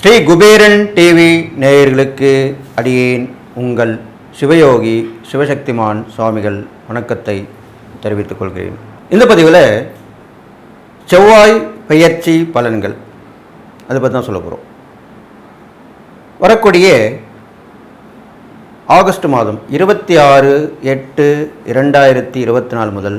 Sri Kuberan TV நேயர்களுக்கு அடியேன் உங்கள் சிவயோகி சிவசக்திமான் சுவாமிகள் வணக்கத்தை தெரிவித்துக் கொள்கிறேன். இந்த பதிவில் செவ்வாய் பெயர்ச்சி பலன்கள் அதை பற்றி தான் சொல்ல போகிறோம் வரக்கூடிய ஆகஸ்ட் மாதம் இருபத்தி ஆறு எட்டு இரண்டாயிரத்தி இருபத்தி நாலு முதல்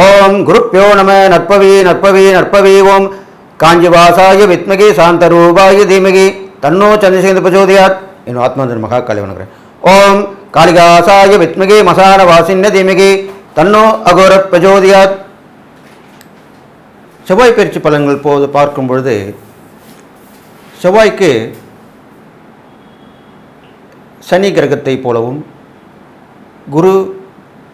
ஓம் குருப்பியோ நம நற்பவி நற்பவி நற்பவி ஓம். காஞ்சிவாசாய வித்மகி சாந்தரூபாய தீமகி. தன்னோ சந்திரசேந்து பிரச்சோதயாத். என் ஆத்மாந்தன் மகா காளி வணங்குறேன். ஓம் காளிகாசாய வித்மகி மசான வாசின்ன தீமகி. தன்னோ அகோர பிரஜோதியாத் செவ்வாய் பயிற்சி பலன்கள் போது பார்க்கும் பொழுது செவ்வாய்க்கு சனி கிரகத்தை போலவும் குரு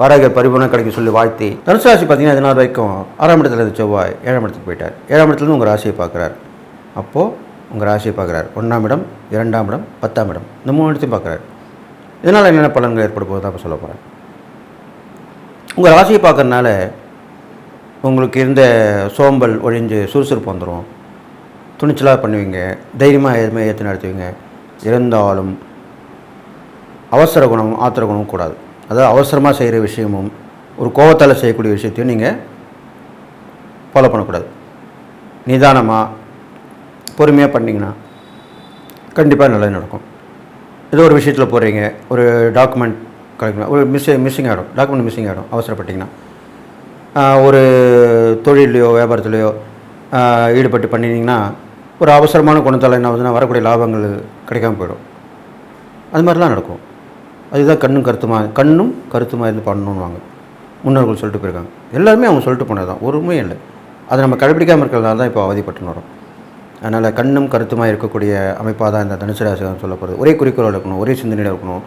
வாடகை பரிபூர்ணம் கிடைக்கும் சொல்லி வாழ்த்தி தனுசு ராசி பார்த்தீங்கன்னா இதனால் வரைக்கும் ஆறாம் இடத்துல இருந்து செவ்வாய் ஏழாம் இடத்துக்கு போயிட்டார். ஏழாம் இடத்துல உங்கள் ராசியை பார்க்குறார். அப்போது உங்கள் ராசியை பார்க்குறார். ஒன்றாம் இடம் இரண்டாம் இடம் பத்தாம் இடம். இந்த மூணு இடத்தையும் பார்க்குறாரு. இதனால் என்னென்ன பலன்கள் ஏற்பட போகுது தான் சொல்ல போகிறேன் உங்கள் ராசியை பார்க்கறனால உங்களுக்கு இருந்த சோம்பல் ஒழிஞ்சு சுறுசுறுப்பு வந்துடும் துணிச்சலாக பண்ணுவீங்க. தைரியமாக எதுவுமே ஏற்று நடத்துவீங்க. இருந்தாலும் அவசர குணம் ஆத்திர குணமும் கூடாது. அதாவது அவசரமாக செய்கிற விஷயமும் ஒரு கோவத்தால் செய்யக்கூடிய விஷயத்தையும் நீங்கள் ஃபாலோ பண்ணக்கூடாது. நிதானமாக பொறுமையாக பண்ணிங்கன்னா கண்டிப்பாக நல்லது நடக்கும். ஏதோ ஒரு விஷயத்தில் போகிறீங்க ஒரு டாக்குமெண்ட் கிடைக்கணும் ஒரு மிஸ் மிஸ்ஸிங் ஆகிடும் டாக்குமெண்ட் மிஸ்ஸிங் ஆகிடும் அவசரப்பட்டிங்கன்னா. ஒரு தொழிலையோ வியாபாரத்துலையோ ஈடுபட்டு பண்ணினீங்கன்னா ஒரு அவசரமான குணத்தால் என்ன ஆகுதுன்னா வரக்கூடிய லாபங்கள் கிடைக்காம போயிடும். அது மாதிரிலாம் நடக்கும். அதுதான் கண்ணும் கருத்துமா கண்ணும் கருத்துமா இருந்து பண்ணணுன்னுவாங்க முன்னோர்கள் சொல்லிட்டு போயிருக்காங்க. எல்லாருமே அவங்க சொல்லிட்டு போனது தான் ஒருமே இல்லை. அதை நம்ம கடைபிடிக்காமல் இருக்கிறதுனால தான் இப்போ அவதிப்பட்டு வரோம். அதனால் கண்ணும் கருத்துமாக இருக்கக்கூடிய அமைப்பாக தான் இந்த தனுசு ராசி சொல்லப்படுது ஒரே குறிக்கோள் இருக்கணும் ஒரே சிந்தனையில் இருக்கணும்.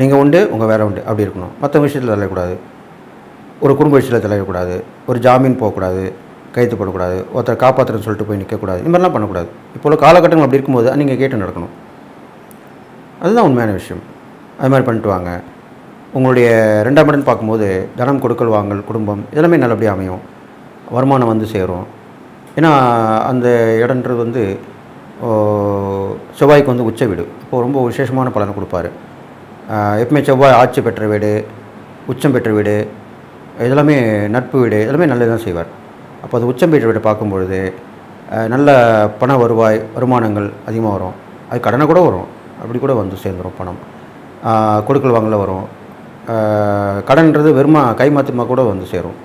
நீங்கள் உண்டு உங்கள் வேலை உண்டு. அப்படி இருக்கணும். மற்ற விஷயத்தில் தலையக்கூடாது. ஒரு குடும்ப விஷயத்தில் தலையக்கூடாது. ஒரு ஜாமீன் போகக்கூடாது. கைத்து போடக்கூடாது. ஒருத்தர் காப்பாற்றுறேன்னு சொல்லிட்டு போய் நிற்கக்கூடாது இந்த மாதிரிலாம் பண்ணக்கூடாது. இப்போ உள்ள காலகட்டங்கள் அப்படி இருக்கும்போது நீங்கள் கேட்டு நடக்கணும். அதுதான் உண்மையான விஷயம். அது மாதிரி பண்ணிட்டு வாங்க. உங்களுடைய ரெண்டாம் இடம்னு பார்க்கும்போது தனம் கொடுக்கல் வாங்கல் குடும்பம் இதெல்லாமே நல்லபடியாக அமையும். வருமானம் வந்து சேரும். ஏன்னா அந்த இடன்றது வந்து செவ்வாய்க்கு வந்து உச்ச வீடு. இப்போது ரொம்ப விசேஷமான பலனை கொடுப்பாரு. எப்பவுமே செவ்வாய் ஆட்சி பெற்ற வீடு உச்சம் பெற்ற வீடு இதெல்லாமே நட்பு வீடு எல்லாமே நல்லது தான் செய்வார். அப்போ அது உச்சம் பெற்ற வீடு பார்க்கும்பொழுது நல்ல பண வருவாய் வருமானங்கள் அதிகமாக வரும். அது கடனை கூட வரும். அப்படி கூட வந்து சேர்ந்துடும் பணம். கொடுக்கல் வாங்கல வரும். கடன்றது வெறுமா கைமாத்தமாக கூட வந்து சேரும்.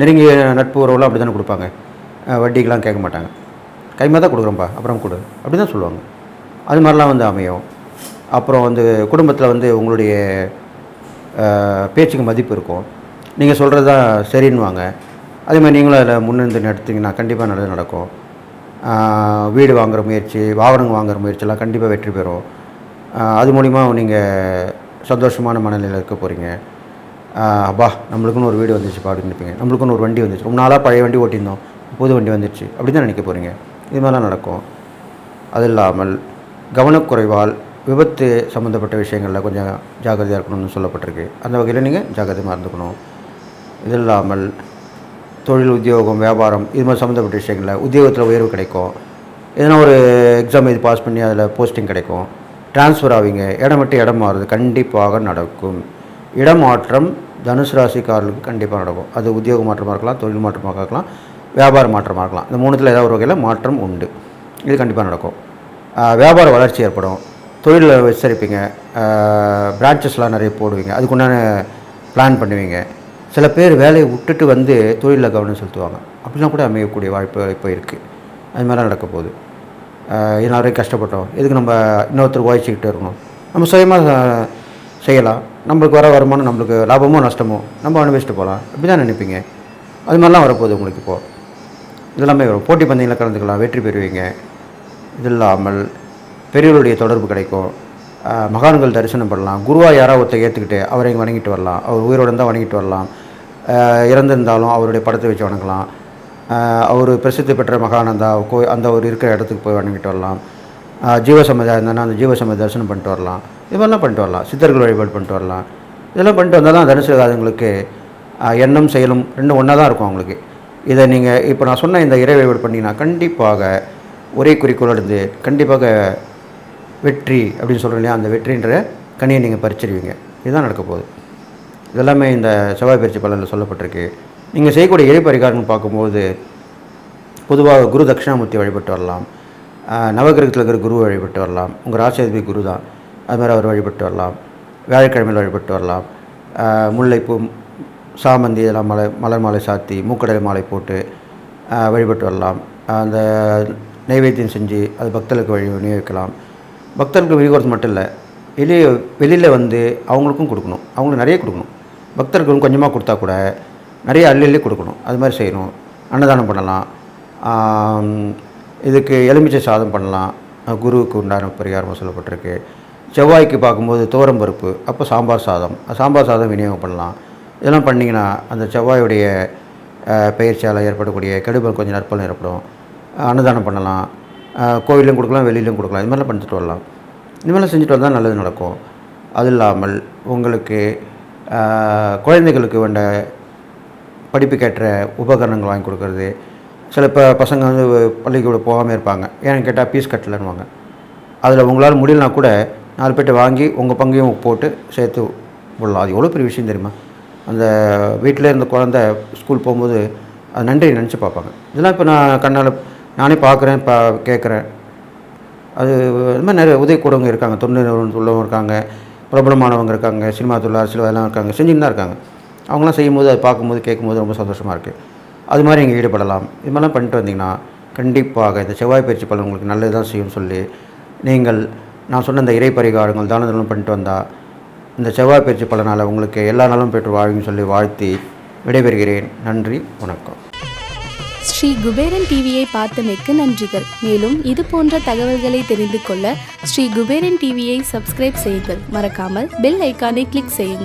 நெருங்கிய நட்பு உறவுலாம் அப்படி தானே கொடுப்பாங்க வட்டிக்கெலாம் கேட்க மாட்டாங்க. கைமாக தான் கொடுக்குறோம்ப்பா அப்புறம் கொடு. அப்படி தான் சொல்லுவாங்க. அது மாதிரிலாம் வந்து அமையும். அப்புறம் வந்து குடும்பத்தில் வந்து உங்களுடைய பேச்சுக்கு மதிப்பு இருக்கும். நீங்கள் சொல்கிறது தான் சரின்னுவாங்க. அதே மாதிரி நீங்களும் அதில் முன்னிருந்து நடத்திங்கன்னா கண்டிப்பாக நல்லது நடக்கும். வீடு வாங்குகிற முயற்சி வாகனம் வாங்குகிற முயற்சியெல்லாம் கண்டிப்பாக வெற்றி பெறும். அது மூலிமா நீங்கள் சந்தோஷமான மனநிலையில் இருக்க போகிறீங்க அப்பா நம்மளுக்குன்னு ஒரு வீடு வந்துச்சுப்பா அப்படின்னு இருப்பீங்க. நம்மளுக்குன்னு ஒரு வண்டி வந்துச்சு. ரொம்ப நாளாக பழைய வண்டி ஓட்டியிருந்தோம். புது வண்டி வந்துச்சு. அப்படி தான் நினைக்க போகிறீங்க இது மாதிரிலாம் நடக்கும். அது இல்லாமல் கவனக்குறைவால் விபத்து சம்மந்தப்பட்ட விஷயங்களில் கொஞ்சம் ஜாக்கிரதையாக இருக்கணும்னு சொல்லப்பட்டிருக்கு. அந்த வகையில் நீங்கள் ஜாக்கிரதையாக இருந்துக்கணும். இது இல்லாமல் தொழில் உத்தியோகம் வியாபாரம் இது மாதிரி சம்மந்தப்பட்ட விஷயங்களில் உத்தியோகத்தில் உயர்வு கிடைக்கும். எதனா ஒரு எக்ஸாம் இது பாஸ் பண்ணி அதில் போஸ்டிங் கிடைக்கும். ட்ரான்ஸ்ஃபர் ஆவீங்க. இடம் விட்டு இடம் மாறுது. கண்டிப்பாக நடக்கும். இடமாற்றம் தனுசு ராசிக்காரர்களுக்கு கண்டிப்பாக நடக்கும். அது உத்தியோக மாற்றமாக இருக்கலாம் தொழில் மாற்றமாக இருக்கலாம் வியாபார மாற்றமாக இருக்கலாம். இந்த மூணுத்தில் ஏதாவது ஒரு வகையில் மாற்றம் உண்டு. இது கண்டிப்பாக நடக்கும். வியாபார வளர்ச்சி ஏற்படும். தொழிலில் விசாரிப்பீங்க பிரான்ச்சஸ்லாம் நிறைய போடுவீங்க. அதுக்குண்டான பிளான் பண்ணுவீங்க. சில பேர் வேலையை விட்டுட்டு வந்து தொழிலில் கவனம் செலுத்துவாங்க. அப்படிலாம் கூட அமையக்கூடிய வாய்ப்பு இப்போ இருக்குது அது மாதிரிலாம் நடக்க போகுது. ஆஹ் கஷ்டப்பட்டோம். எதுக்கு நம்ம இன்னொருத்தர் உழைச்சிக்கிட்டு இருக்கணும். நம்ம சுயமாக செய்யலாம். நம்மளுக்கு வர வருமானம் நம்மளுக்கு லாபமோ நஷ்டமோ நம்ம அனுபவிச்சுட்டு போகலாம். அப்படி தான் நினைப்பீங்க. அது மாதிரிலாம் வரப்போகுது உங்களுக்கு இப்போது இதெல்லாமே வரும். போட்டி பந்தயங்களில் கலந்துக்கலாம். வெற்றி பெறுவீங்க. இது இல்லாமல் பெரியவருடைய தொடர்பு கிடைக்கும். மகான்கள் தரிசனம் பண்ணலாம். குருவாக யாராவது ஒருத்தர் ஏற்றுக்கிட்டு அவரை இங்கே வணங்கிட்டு வரலாம். அவர் உயிரோடு இருந்தால் வணங்கிட்டு வரலாம். இறந்துருந்தாலும் இறந்திருந்தாலும் அவருடைய படத்தை வச்சு வணங்கலாம். அவர் பிரசித்தி பெற்ற மகானந்தா கோ அந்த ஒரு இருக்கிற இடத்துக்கு போய் வணங்கிட்டு வரலாம். ஜீவசமதா இருந்தால் அந்த ஜீவசமதி தரிசனம் பண்ணிட்டு வரலாம். இது மாதிரிலாம் பண்ணிட்டு வரலாம். சித்தர்கள் வழிபாடு பண்ணிட்டு வரலாம். இதெல்லாம் பண்ணிட்டு வந்தால் தான் தனுசிராதவங்களுக்கு எண்ணம் செயலும் ரெண்டும் ஒன்றா தான் இருக்கும் அவங்களுக்கு. இதை நீங்கள் இப்போ நான் சொன்ன இந்த இறை வழிபாடு பண்ணிங்கன்னா கண்டிப்பாக ஒரே குறிக்கோள் இருந்து கண்டிப்பாக வெற்றி அப்படின்னு சொல்கிறோம் இல்லையா? அந்த வெற்றின்ற கனியை நீங்கள் பறிச்சிருவீங்க. இதுதான் நடக்க போகுது. இதெல்லாமே இந்த செவ்வாய் பயிற்சி பலனில் சொல்லப்பட்டிருக்கு. நீங்கள் செய்யக்கூடிய எரி பரிகாரம்னு பார்க்கும்போது பொதுவாக குரு தட்சிணாமூர்த்தி வழிபட்டு வரலாம். நவகிரகத்தில் இருக்கிற குரு வழிபட்டு வரலாம். உங்கள் ராசியாதிபதி குரு தான் அது மாதிரி அவர் வழிபட்டு வரலாம். வியாழக்கிழமையில் வழிபட்டு வரலாம். முல்லைப்பூ சாமந்தி இதெல்லாம் மலை மலர் மாலை சாத்தி மூக்கடலை மாலை போட்டு வழிபட்டு வரலாம். அந்த நைவேத்தியம் செஞ்சு அது பக்தர்களுக்கு வழி விநியோகிக்கலாம். பக்தர்களுக்கு விநியோகிறது மட்டும் இல்லை வெளியே வெளியில் வந்து அவங்களுக்கும் கொடுக்கணும். அவங்களுக்கு நிறைய கொடுக்கணும். பக்தர்களுக்கு கொஞ்சமாக கொடுத்தா கூட நிறைய அள்ளி கொடுக்கணும். அது மாதிரி செய்யணும். அன்னதானம் பண்ணலாம். இதுக்கு எலுமிச்சை சாதம் பண்ணலாம். குருவுக்கு உண்டான பரிகாரமாக சொல்லப்பட்டிருக்கு. செவ்வாய்க்கு பார்க்கும்போது துவரம் பருப்பு அப்போ சாம்பார் சாதம். சாம்பார் சாதம் விநியோகம் பண்ணலாம். இதெல்லாம் பண்ணிங்கன்னா அந்த செவ்வாயுடைய பயிற்சியால் பெயர்ச்சியால் ஏற்படக்கூடிய கெடுபல் கொஞ்சம் நற்பலன் ஏற்படும். அன்னதானம் பண்ணலாம். அஹ், கோவிலும் கொடுக்கலாம் வெளியிலும் கொடுக்கலாம். இது மாதிரிலாம் பண்ணிட்டு வரலாம். இது மாதிரிலாம் செஞ்சுட்டு வந்தால் நல்லது நடக்கும். அது இல்லாமல் உங்களுக்கு குழந்தைகளுக்கு வேண்ட படிப்புக்கேற்ற உபகரணங்கள் வாங்கி கொடுக்கறது. சில இப்போ பசங்க வந்து பள்ளிக்கூட போகாமல் இருப்பாங்க. ஏன்னு கேட்டால் ஃபீஸ் கட்டலன்னுவாங்க. அதில் உங்களால் முடியலனா கூட நாலு பேர்ட்ட வாங்கி உங்கள் பங்கையும் போட்டு சேர்த்து விடலாம். அது எவ்வளோ பெரிய விஷயம் தெரியுமா? அந்த வீட்டில் இருந்த குழந்த ஸ்கூல் போகும்போது அது நன்றி நினச்சி பார்ப்பாங்க. இதெல்லாம் இப்போ நான் கண்ணால் நானே பார்க்குறேன் பா கேட்குறேன். அது இது மாதிரி நிறைய உதவிக்கூடவங்க இருக்காங்க. தொண்டு நிறுவனம் உள்ளவங்க இருக்காங்க. பிரபலமானவங்க இருக்காங்க. சினிமா தொழில் அரசியல் எல்லாம் இருக்காங்க. செஞ்சுன்னு தான் இருக்காங்க. அவங்களாம் செய்யும்போது அதை பார்க்கும்போது கேட்கும்போது ரொம்ப சந்தோஷமாக இருக்குது அது மாதிரி நீங்கள் ஈடுபடலாம். இது மாதிரிலாம் பண்ணிட்டு வந்தீங்கன்னா கண்டிப்பாக இந்த செவ்வாய் பயிற்சி பலன் உங்களுக்கு நல்லது தான் செய்யும்னு சொல்லி நீங்கள் நான் சொன்ன இந்த இறை பரிகாரங்கள் தான பண்ணிட்டு வந்தால் இந்த செவ்வாய் பயிற்சி பலனால் உங்களுக்கு எல்லா நாளும் பெற்று வாழ்வுன்னு சொல்லி வாழ்த்தி விடைபெறுகிறேன். நன்றி வணக்கம். ஸ்ரீ குபேரன் டிவியை பார்த்தமைக்கு நன்றிகள். மேலும் இது போன்ற தகவல்களை தெரிந்து கொள்ள ஸ்ரீ குபேரன் டிவியை சப்ஸ்கிரைப் செய்யுங்கள். மறக்காமல் பெல் ஐக்கானை கிளிக் செய்யுங்கள்.